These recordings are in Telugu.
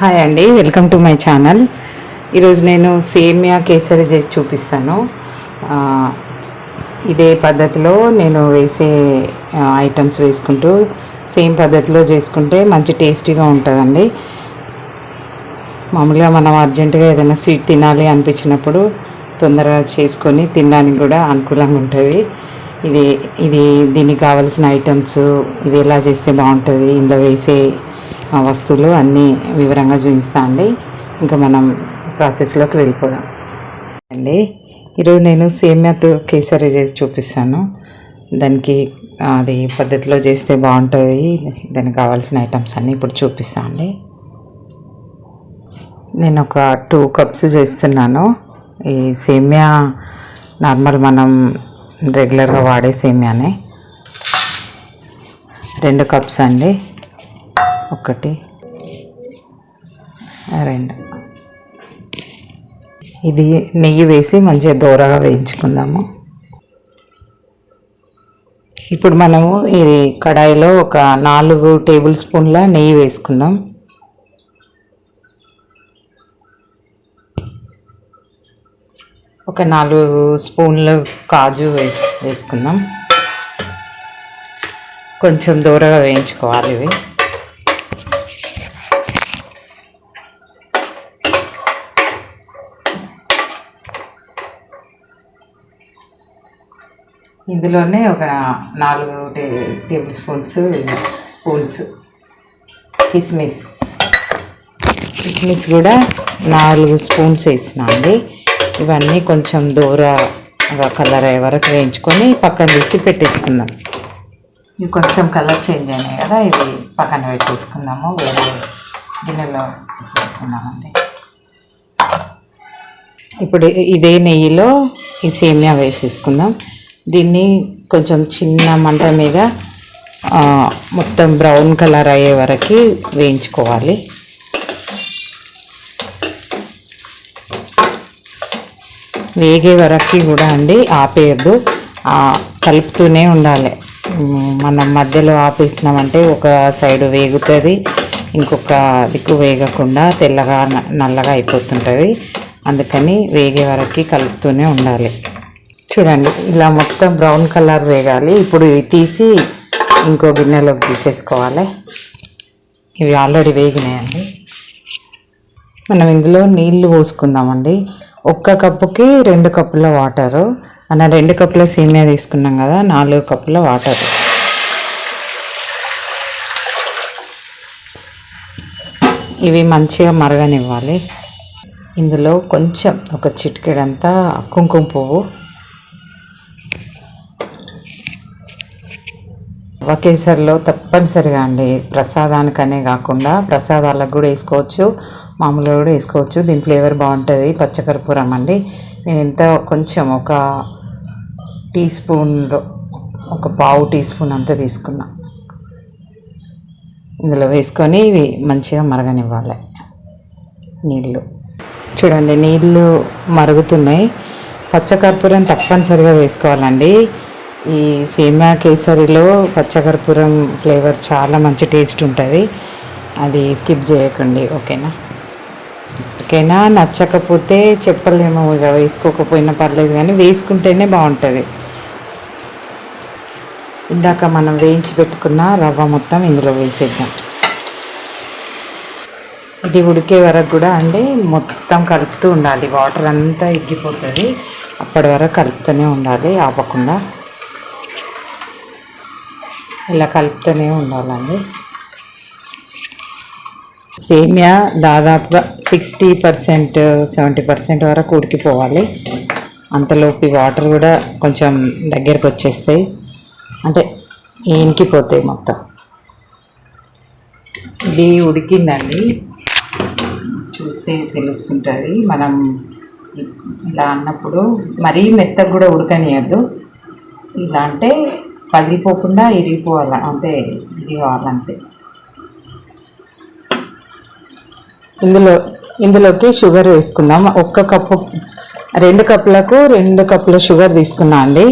హాయ్ అండి వెల్కమ్ టు మై ఛానల్ ఈరోజు నేను సేమియా కేసరి చేసి చూపిస్తాను. ఇదే పద్ధతిలో నేను వేసే ఐటమ్స్ వేసుకుంటూ సేమ్ పద్ధతిలో చేసుకుంటే మంచి టేస్టీగా ఉంటుందండి. మామూలుగా మనం అర్జెంటుగా ఏదైనా స్వీట్ తినాలి అనిపించినప్పుడు తొందరగా చేసుకొని తినడానికి కూడా అనుకూలంగా ఉంటుంది. ఇది ఇది దీనికి కావాల్సిన ఐటమ్స్ ఇది ఎలా చేస్తే బాగుంటుంది ఇందులో వేసే వస్తువులు అన్నీ వివరంగా చూపిస్తా అండి. ఇంకా మనం ప్రాసెస్లోకి వెళ్ళిపోదాం. అండి ఈరోజు నేను సేమ్యాతో కేసరి చేసి చూపిస్తాను. దానికి అది పద్ధతిలో చేస్తే బాగుంటుంది దానికి కావాల్సిన ఐటమ్స్ అన్నీ ఇప్పుడు చూపిస్తాను అండి. నేను ఒక టూ కప్స్ చేస్తున్నాను. ఈ సేమ్యా నార్మల్ మనం రెగ్యులర్గా వాడే సేమ్యానే. రెండు కప్స్ అండి. ఒకటి రెండు. ఇది నెయ్యి వేసి మంచిగా దూరగా వేయించుకుందాము. ఇప్పుడు మనము ఇది కడాయిలో ఒక నాలుగు టేబుల్ స్పూన్ల నెయ్యి వేసుకుందాం. ఒక నాలుగు స్పూన్లు కాజు వేసి వేసుకుందాం. కొంచెం దూరగా వేయించుకోవాలి ఇవి. ఇందులోనే ఒక నాలుగు టే టేబుల్ స్పూన్స్ స్పూన్స్ కిస్మిస్. కిస్మిస్ కూడా నాలుగు స్పూన్స్ వేసిన అండి. ఇవన్నీ కొంచెం దూరగా కలర్ అయ్యే వరకు వేయించుకొని పక్కన తీసి పెట్టేసుకుందాం. ఇవి కొంచెం కలర్ చేంజ్ అయినాయి కదా ఇవి పక్కన పెట్టేసుకుందాము. వేరే గిన్నెలో తీసేసుకుందామండి. ఇప్పుడు ఇదే నెయ్యిలో ఈ సేమియా వేసేసుకుందాం. దీన్ని కొంచెం చిన్న మంట మీద మొత్తం బ్రౌన్ కలర్ అయ్యే వరకు వేయించుకోవాలి. వేగే వరకు కూడా అండి ఆపేయద్దు. కలుపుతూనే ఉండాలి. మనం మధ్యలో ఆపేసినామంటే ఒక సైడ్ వేగుతుంది ఇంకొక దిక్కు వేగకుండా తెల్లగా నల్లగా అయిపోతుంటుంది. అందుకని వేగే వరకు కలుపుతూనే ఉండాలి. చూడండి ఇలా మొత్తం బ్రౌన్ కలర్ వేగాలి ఇప్పుడు ఇవి తీసి ఇంకో గిన్నెలోకి తీసేసుకోవాలి. ఇవి ఆల్రెడీ వేగినాయండి. మనం ఇందులో నీళ్ళు పోసుకుందామండి. ఒక్క కప్పుకి రెండు కప్పుల వాటరు. మన రెండు కప్పుల సేమియా తీసుకున్నాం కదా నాలుగు కప్పుల వాటర్. ఇవి మంచిగా మరగనివ్వాలి. ఇందులో కొంచెం ఒక చిటికెడంతా కుంకుమ పువ్వు. ఒకేసారిలో తప్పనిసరిగా అండి. ప్రసాదానికనే కాకుండా ప్రసాదాలకు కూడా వేసుకోవచ్చు మామూలుగా కూడా వేసుకోవచ్చు. దీని ఫ్లేవర్ బాగుంటుంది పచ్చకర్పూరం అండి. నేను ఎంత కొంచెం ఒక టీ స్పూన్లో ఒక పావు టీ స్పూన్ అంతా తీసుకున్నా. ఇందులో వేసుకొని ఇవి మంచిగా మరగనివ్వాలి. నీళ్ళు చూడండి నీళ్ళు మరుగుతున్నాయి. పచ్చకర్పూరం తప్పనిసరిగా వేసుకోవాలండి. ఈ సేమియా కేసరిలో పచ్చకర్పూరం ఫ్లేవర్ చాలా మంచి టేస్ట్ ఉంటుంది. అది స్కిప్ చేయకండి ఓకేనా? ఓకేనా? నచ్చకపోతే చెప్పలేము ఇక వేసుకోకపోయినా పర్లేదు కానీ వేసుకుంటేనే బాగుంటుంది. ఇందాక మనం వేయించి పెట్టుకున్న రవ్వ మొత్తం ఇందులో వేసేద్దాం. ఇది ఉడికే వరకు కూడా అండి మొత్తం కలుపుతూ ఉండాలి. వాటర్ అంతా ఎగ్గిపోతుంది అప్పటి వరకు కలుపుతూనే ఉండాలి ఆపకుండా. ఇలా కలుపుతూనే ఉండాలండి. సేమియా దాదాపుగా సిక్స్టీ పర్సెంట్ సెవెంటీ పర్సెంట్ వరకు ఉడికిపోవాలి. అంతలోపు వాటర్ కూడా కొంచెం దగ్గరికి వచ్చేస్తాయి. అంటే ఇంకిపోతాయి మొత్తం. ఇది ఉడికిందండి. చూస్తే తెలుస్తుంటుంది. మనం ఇలా అన్నప్పుడు మరీ మెత్తగా కూడా ఉడకనియద్దు. ఇలా అంటే పగిలిపోకుండా ఇరిగిపోవాలి అంతే ఇది కావాలంతే ఇందులో ఇందులోకి షుగర్ వేసుకుందాం. ఒక్క కప్పు రెండు కప్పులకు రెండు కప్పుల షుగర్ తీసుకున్నా అండి.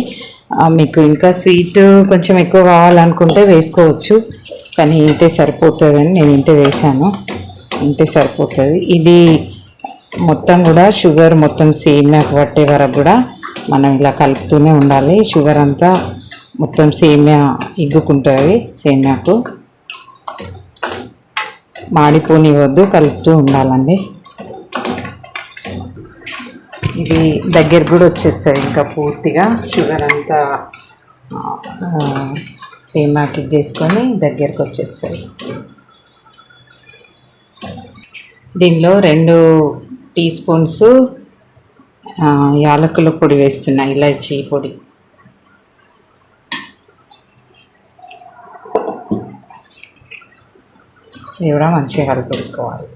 మీకు ఇంకా స్వీట్ కొంచెం ఎక్కువ కావాలనుకుంటే వేసుకోవచ్చు. కానీ ఇంతే సరిపోతుందని నేను ఇంతే వేసాను ఇంతే సరిపోతుంది. ఇది మొత్తం కూడా షుగర్ మొత్తం సేమ్యాకు పట్టే వరకు కూడా మనం ఇలా కలుపుతూనే ఉండాలి. షుగర్ అంతా మొత్తం సేమ్యా ఇగ్గుకుంటుంది సేమ్యాకు. మాడిపోనివద్దు కలుపుతూ ఉండాలండి. ఇది దగ్గర కూడా వచ్చేస్తుంది ఇంకా పూర్తిగా. షుగర్ అంతా సేమాకి వేసుకొని దగ్గరకు వచ్చేస్తుంది. దీనిలో రెండు టీ స్పూన్స్ యాలకుల పొడి వేస్తున్నా ఇలాచీ పొడి. ఇది కూడా మంచిగా కలిపేసుకోవాలి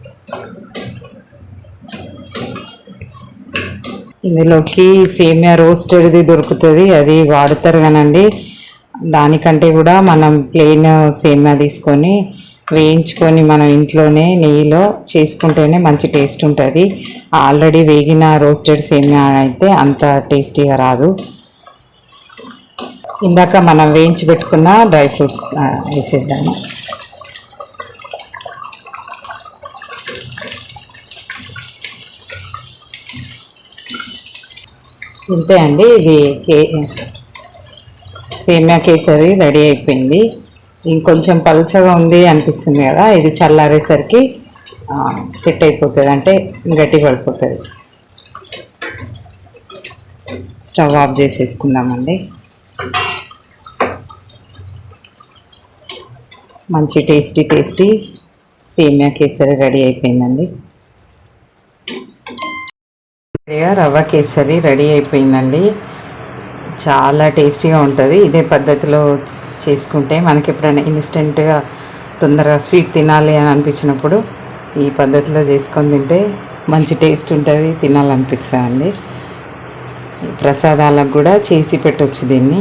ఇందులోకి సేమియా రోస్టెడ్ది దొరుకుతుంది అది వాడతారు కానండి. దానికంటే కూడా మనం ప్లెయిన్ సేమియా తీసుకొని వేయించుకొని మనం ఇంట్లోనే నెయ్యిలో చేసుకుంటేనే మంచి టేస్ట్ ఉంటుంది. ఆల్రెడీ వేగిన రోస్టెడ్ సేమియా అయితే అంత టేస్టీగా రాదు. ఇందాక మనం వేయించి పెట్టుకున్న డ్రై ఫ్రూట్స్ వేసేద్దాము. ఇంతే అండి ఇది కే సేమియా కేసరి రెడీ అయిపోయింది. ఇంకొంచెం పలుచగా ఉంది అనిపిస్తుంది కదా ఇది చల్లారేసరికి సెట్ అయిపోతుంది అంటే గట్టి పడిపోతుంది. స్టవ్ ఆఫ్ చేసేసుకుందామండి. మంచి టేస్టీ టేస్టీ సేమియా కేసరి రెడీ అయిపోయిందండి. రవ్వ కేసరి రెడీ అయిపోయిందండి. చాలా టేస్టీగా ఉంటుంది. ఇదే పద్ధతిలో చేసుకుంటే మనకి ఎప్పుడైనా ఇన్స్టెంట్గా తొందరగా స్వీట్ తినాలి అని అనిపించినప్పుడు ఈ పద్ధతిలో చేసుకొని తింటే మంచి టేస్ట్ ఉంటుంది తినాలనిపిస్తుంది అండి ప్రసాదాలకు కూడా చేసి పెట్టచ్చు దీన్ని.